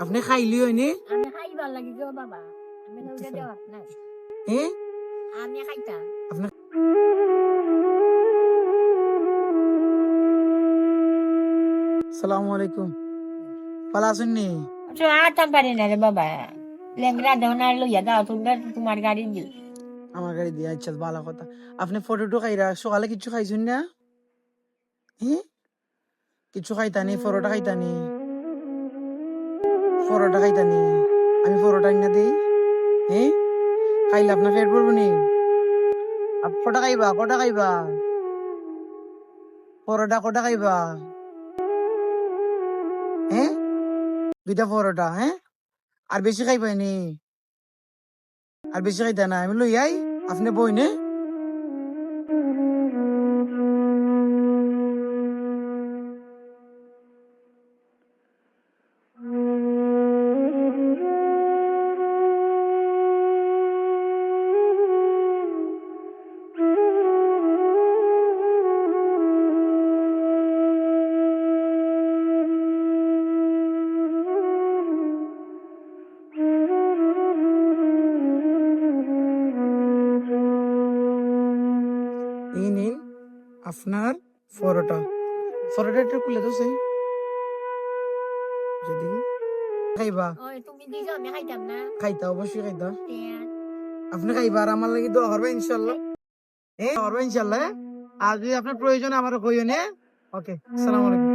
আপনি খাইলি হয়নি আমি খাইবার লাগি গো বাবা। আমি তো উঠে দেওয়ার নাই। হ্যাঁ আমি খাইতাম সালামু আলাইকুম। ভালো আছেন নি? তো আতাম পারি না রে বাবা। লেংরা দেওয়া লইয়া দাও তোমরা তোমার গাড়ি দিল আমার গাড়ি দিয়ে আচ্ছা ভালো কথা। আপনি ফটোটো খাইরা সকালে কিছু খাইছেন না? হ্যাঁ কিছু খাইতানি পরোটা খাইতানি পরোটা খাইতানি আমি পরোটা না দিই। হ্যাঁ খাইলে আপনার পেট পড়ব নি? কটা খাইবা? কটা খাইবা? পরোটা কটা খাইবা? হ্যাঁ দুইটা পরোটা হ্যাঁ আর বেশি খাইবাই নি। আর বেশি খাইতা না। আমি লই আই। আপনি বই নে এই নিন আপনার পরোটা পরোটা একটু খুলে তো সেই। যদি খাইবা। খাইতা অবশ্যই খাইতা। টিয়া। আপনি খাইবা আর আমার লাগি দোয়া করবে ইনশাল্লাহ হ্যাঁ করবে ইনশাল্লাহ হ্যাঁ? আর যদি আপনার প্রয়োজন আমার কইও নে ওকে আসসালামু আলাইকুম।